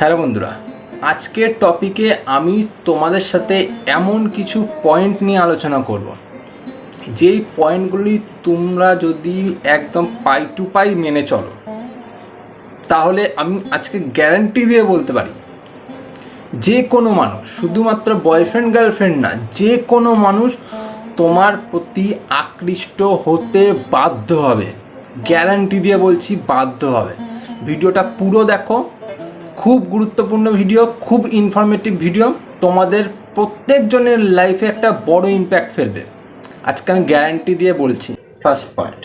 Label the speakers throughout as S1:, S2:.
S1: Hello বন্ধুরা আজকের টপিকে আমি তোমাদের সাথে এমন কিছু পয়েন্ট নিয়ে আলোচনা করব। যেই পয়েন্টগুলি তোমরা যদি একদম পাই টু পাই মেনে চলো, তাহলে আমি আজকে গ্যারান্টি দিয়ে বলতে পারি, যে কোনো মানুষ, শুধুমাত্র বয়ফ্রেন্ড গার্লফ্রেন্ড না, যে কোনো মানুষ তোমার প্রতি আকৃষ্ট হতে বাধ্য হবে। গ্যারান্টি দিয়ে বলছি বাধ্য হবে। ভিডিওটা পুরো দেখো খুব গুরুত্বপূর্ণ ভিডিও খুব ইনফরমেটিভ ভিডিও তোমাদের প্রত্যেকজনের লাইফে একটা বড় ইম্প্যাক্ট ফেলবে। আজকে আমি গ্যারান্টি দিয়ে বলছি ফার্স্ট পয়েন্ট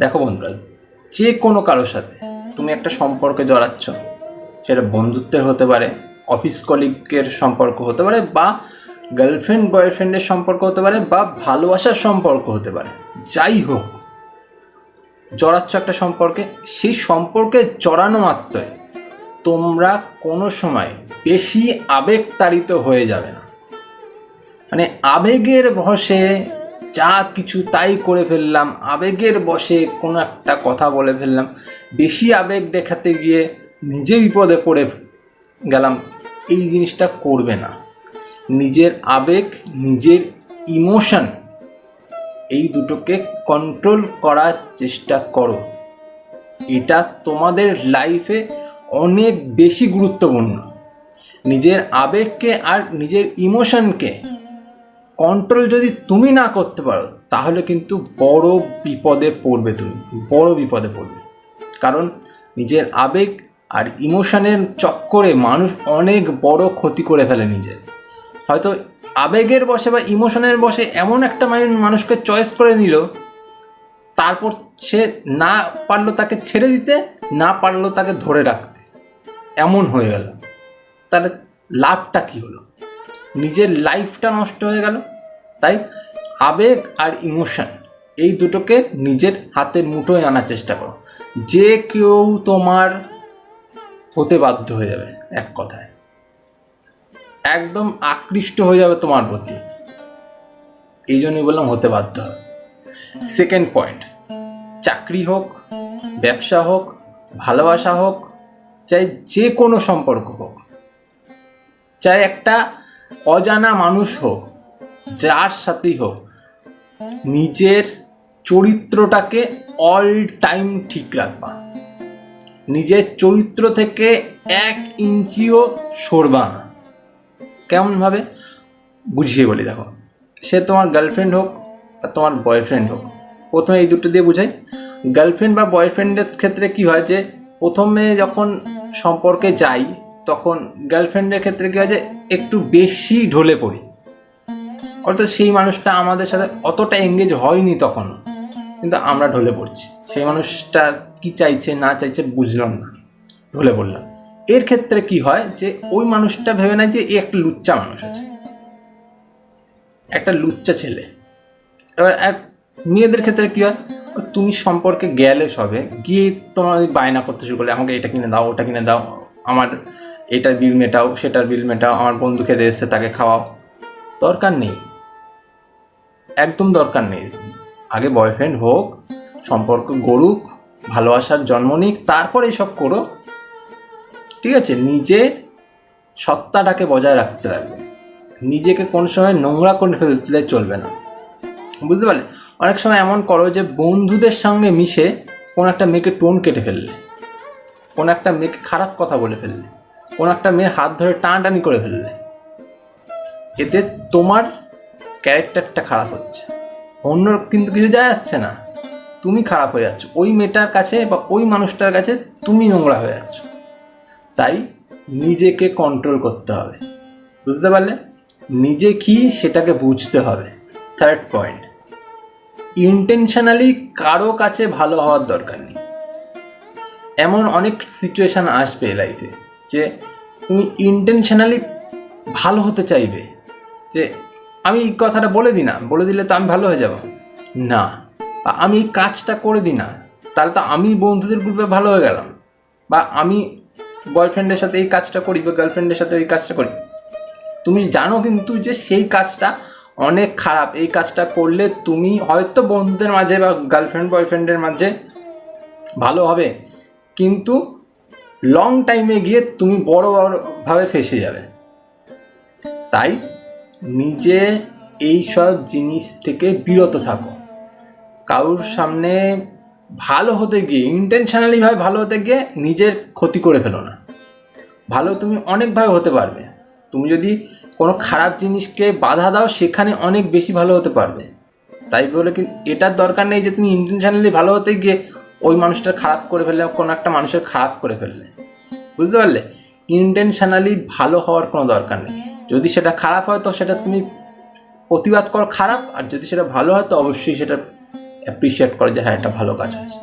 S1: দেখো বন্ধুরা, যে কোনো কারোর সাথে তুমি একটা সম্পর্কে জড়াচ্ছ, সেটা বন্ধুত্বের হতে পারে অফিস কলিগের সম্পর্ক হতে পারে, বা গার্লফ্রেন্ড বয়ফ্রেন্ডের সম্পর্ক হতে পারে, বা ভালোবাসার সম্পর্ক হতে পারে, যাই হোক, জড়াচ্ছ একটা সম্পর্কে, সেই সম্পর্কে জড়ানো মাত্রই তোমরা কোনো সময় বেশি আবেগতাড়িত হয়ে যাবে না। মানে আবেগের বসে যা কিছু তাই করে ফেললাম, আবেগের বসে কোনো একটা কথা বলে ফেললাম, বেশি আবেগ দেখাতে গিয়ে নিজে বিপদে পড়ে গেলাম, এই জিনিসটা করবে না। নিজের আবেগ, নিজের ইমোশন, এই দুটোকে কন্ট্রোল করার চেষ্টা করো। এটা তোমাদের লাইফে অনেক বেশি গুরুত্বপূর্ণ। নিজের আবেগকে আর নিজের ইমোশনকে কন্ট্রোল যদি তুমি না করতে পারো, তাহলে কিন্তু বড় বিপদে পড়বে তুমি, বড় বিপদে পড়বে। কারণ নিজের আবেগ আর ইমোশনের চক্করে মানুষ অনেক বড় ক্ষতি করে ফেলে নিজের। হয়তো আবেগের বসে বা ইমোশনের বসে এমন একটা মানুষকে চয়েস করে নিল, তারপর সে না পারল তাকে ছেড়ে দিতে, না পারল তাকে ধরে রাখতে। এমন হয়ে গেল। তাহলে লাভটা কী হলো? নিজের লাইফটা নষ্ট হয়ে গেল। তাই আবেগ আর ইমোশন এই দুটোকে নিজের হাতে মুঠোয় আনার চেষ্টা করো। যে কেউ তোমার হতে বাধ্য হয়ে যাবে এক কথায়। একদম আকৃষ্ট হয়ে যাবে তোমার প্রতি। এই জন্যই বললাম হতে বাধ্য হবে। সেকেন্ড পয়েন্ট চাকরি হোক, ব্যবসা হোক, ভালোবাসা হোক চাই যে কোনো সম্পর্ক হোক, চাই একটা অজানা মানুষ হোক, যার সাথেই হোক, নিজের চরিত্রটাকে অল টাইম ঠিক রাখবা। নিজের চরিত্র থেকে এক ইঞ্চিও সরবা না। কেমনভাবে বুঝিয়ে বলি, দেখো। সে তোমার গার্লফ্রেন্ড হোক বা তোমার বয়ফ্রেন্ড হোক, প্রথমে এই দুটো দিয়ে বুঝাই। গার্লফ্রেন্ড বা বয়ফ্রেন্ডের ক্ষেত্রে কি হয় যে, প্রথমে যখন সম্পর্কে যাই, তখন গার্লফ্রেন্ডের ক্ষেত্রে কী হয় যে একটু বেশি ঢলে পড়ি। অর্থাৎ সেই মানুষটা আমাদের সাথে অতটা এঙ্গেজ হয়নি তখন, কিন্তু আমরা ঢলে পড়ছি। সেই মানুষটা কি চাইছে, না চাইছে বুঝলাম না, ঢলে পড়লাম। এর ক্ষেত্রে কি হয় যে ওই মানুষটা ভেবে নেয় যে একটা লুচ্চা মানুষ আছে। একটা লুচ্চা ছেলে। এবার এক মেয়েদের ক্ষেত্রে কি হয় তুমি সম্পর্কে গেলে সবে, গিয়ে তোমার বায়না করতে শুরু করলে, আমাকে এটা কিনে দাও, ওটা কিনে দাও, আমার এটার বিল মেটাও, সেটার বিল মেটাও, আমার বন্ধু খেতে এসছে, তাকে খাওয়াও। দরকার নেই। একদম দরকার নেই। আগে বয়ফ্রেন্ড হোক, সম্পর্ক গড়ুক, ভালোবাসার জন্ম নিক, তারপর এইসব করো। ঠিক আছে? নিজে সত্তাটাকে বজায় রাখতে লাগবে। নিজেকে কোনো সময় নোংরা করে ফেলতে চলবে না। বুঝতে পারলে? অনেক সময় এমন করো যে বন্ধুদের সঙ্গে মিশে কোনো একটা মেয়েকে টোন কেটে ফেললে, কোনো একটা মেয়েকে খারাপ কথা বলে ফেললে, কোনো একটা মেয়ের হাত ধরে টানাটানি করে ফেললে। এতে তোমার ক্যারেক্টারটা খারাপ হচ্ছে। অন্য কিন্তু কিছু যায় আসছে না। তুমি খারাপ হয়ে যাচ্ছ। ওই মেয়েটার কাছে বা ওই মানুষটার কাছে তুমি নোংরা হয়ে যাচ্ছ। তাই নিজেকে কন্ট্রোল করতে হবে। বুঝতে পারলে? নিজে কি সেটাকে বুঝতে হবে। থার্ড পয়েন্ট ইন্টেনশনালি কারও কাছে ভালো হওয়ার দরকার নেই। এমন অনেক সিচুয়েশান আসবে লাইফে যে তুমি ইন্টেনশনালি ভালো হতে চাইবে। যে আমি এই কথাটা বলে দিই না, বলে দিলে তো আমি ভালো হয়ে যাব। না আমি এই কাজটা করে দিই না, তাহলে তো আমি বন্ধুদের গ্রুপে ভালো হয়ে গেলাম। বা আমি বয়ফ্রেন্ডের সাথে এই কাজটা করি বা গার্লফ্রেন্ডের সাথে এই কাজটা করি। তুমি জানো কিন্তু যে সেই কাজটা অনেক খারাপ। এই কাজটা করলে তুমি হয়তো বন্ধুদের মাঝে বা গার্লফ্রেন্ড বয়ফ্রেন্ডের মাঝে ভালো হবে। কিন্তু লং টাইমে গিয়ে তুমি বড় বড়ভাবে ফেসে যাবে। তাই নিজে এই সব জিনিস থেকে বিরত থাকো। কারুর সামনে ভালো হতে গিয়ে ইন্টেনশনালিভাবে ভালো হতে গিয়ে নিজের ক্ষতি করে ফেলো না। ভালো তুমি অনেকভাবে হতে পারবে। তুমি যদি কোনো খারাপ জিনিসকে বাধা দাও, সেখানে অনেক বেশি ভালো হতে পারবে। তাই বলে কি, এটার দরকার নেই যে তুমি ইন্টেনশনালি ভালো হতে গিয়ে ওই মানুষটার খারাপ করে ফেললে কোনো একটা মানুষের খারাপ করে ফেললে। বুঝতে পারলে? ইন্টেনশনালি ভালো হওয়ার কোনো দরকার নেই। যদি সেটা খারাপ হয়, তো সেটা তুমি প্রতিবাদ করো খারাপ, আর যদি সেটা ভালো হয়, তো অবশ্যই সেটা অ্যাপ্রিসিয়েট করো যে হ্যাঁ এটা ভালো কাজ হয়েছে।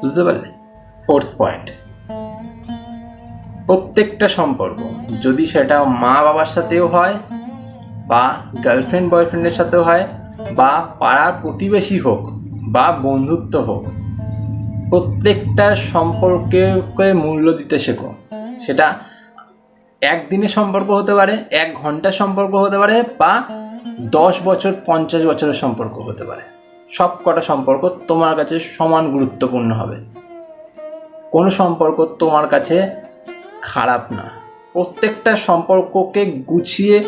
S1: বুঝতে পারলে? ফোর্থ পয়েন্ট প্রত্যেকটা সম্পর্ক। যদি সেটা মা বাবার সাথেও হয়, বা গার্লফ্রেন্ড বয়ফ্রেন্ডের সাথেও হয়, বা পাড়ার প্রতিবেশী হোক, বা বন্ধুত্ব হোক, প্রত্যেকটা সম্পর্কে মূল্য দিতে শেখো। সেটা একদিনের সম্পর্ক হতে পারে, এক ঘণ্টার সম্পর্ক হতে পারে, বা দশ বছর, পঞ্চাশ বছরের সম্পর্ক হতে পারে। সব কটা সম্পর্ক তোমার কাছে সমান গুরুত্বপূর্ণ হবে। কোনো সম্পর্ক তোমার কাছে খারাপ না। প্রত্যেকটা সম্পর্ককে গুছিয়ে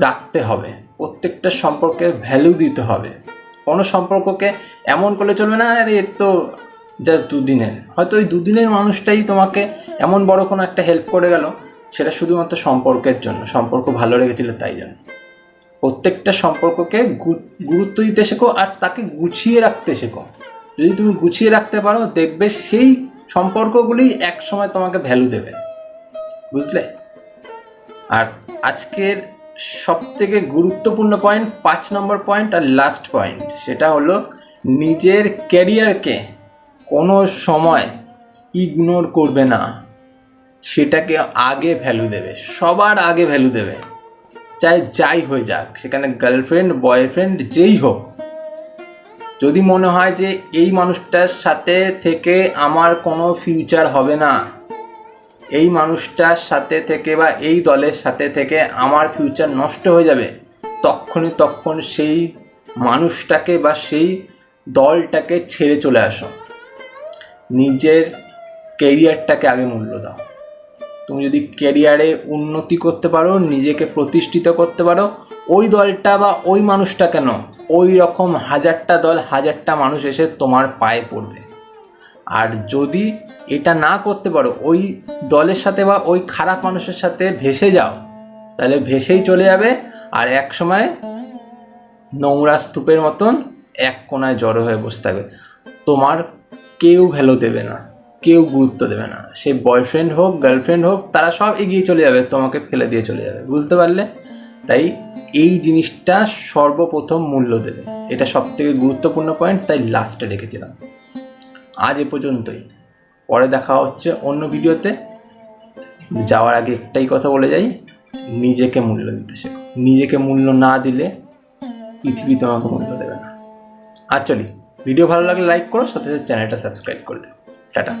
S1: রাখতে হবে। প্রত্যেকটা সম্পর্কে ভ্যালু দিতে হবে। কোনো সম্পর্ককে এমন করলে চলবে না, আরে, এর তো জাস্ট দুদিনের। হয়তো ওই দুদিনের মানুষটাই তোমাকে এমন বড় কোনো একটা হেল্প করে গেল, সেটা শুধুমাত্র সম্পর্কের জন্য। সম্পর্ক ভালো লেগেছিল তাই জন্য। প্রত্যেকটা সম্পর্ককে গুরুত্ব দিতে শেখো আর তাকে গুছিয়ে রাখতে শেখো। যদি তুমি গুছিয়ে রাখতে পারো, দেখবে সেই সম্পর্কগুলি এক সময় তোমাকে ভ্যালু দেবে। বুঝলে? আর আজকের সব থেকে গুরুত্বপূর্ণ পয়েন্ট পাঁচ নম্বর পয়েন্ট আর লাস্ট পয়েন্ট সেটা হলো নিজের ক্যারিয়ারকে কোনো সময় ইগনোর করবে না। সেটাকে আগে ভ্যালু দেবে, সবার আগে ভ্যালু দেবে। চাই যাই হয়ে যাক, সেখানে গার্লফ্রেন্ড বয়ফ্রেন্ড যেই হোক। যদি মনে হয় যে এই মানুষটার সাথে থেকে আমার কোনো ফিউচার হবে না এই মানুষটার সাথে থেকে বা এই দলের সাথে থেকে আমার ফিউচার নষ্ট হয়ে যাবে। তখনই তখন সেই মানুষটাকে বা সেই দলটাকে ছেড়ে চলে আসো। নিজের কেরিয়ারটাকে আগে মূল্য দাও। তুমি যদি ক্যারিয়ারে উন্নতি করতে পারো, নিজেকে প্রতিষ্ঠিত করতে পারো, ওই দলটা বা ওই মানুষটা কেন? ওই রকম হাজারটা দল, হাজারটা মানুষ এসে তোমার পায়ে পড়বে। আর যদি এটা না করতে পারো, ওই দলের সাথে বা ওই খারাপ মানুষের সাথে ভেসে যাও, তাহলে ভেসেই চলে যাবে। আর এক সময় নোংরা স্তূপের মতন এক কোনায় জড়ো হয়ে বসে থাকবে। তোমার কেউ ভ্যালু দেবে না, কেউ গুরুত্ব দেবে না। সে বয়ফ্রেন্ড হোক, গার্লফ্রেন্ড হোক, তারা সব এগিয়ে চলে যাবে, তোমাকে ফেলে দিয়ে চলে যাবে। বুঝতে পারলে? তাই এই জিনিসটা সর্বপ্রথম মূল্য দেবে। এটা সব থেকে গুরুত্বপূর্ণ পয়েন্ট তাই লাস্টে রেখেছিলাম। আজ এ পর্যন্তই। পরে দেখা হচ্ছে অন্য ভিডিওতে। যাওয়ার আগে একটাই কথা বলে যাই, নিজেকে মূল্য দিতে শেখো। নিজেকে মূল্য না দিলে পৃথিবী তোমাকে মূল্য দেবে না। আর চলি, ভিডিও ভালো লাগলে লাইক করো, সাথে সাথে চ্যানেলটা সাবস্ক্রাইব করে দিও। টাটা।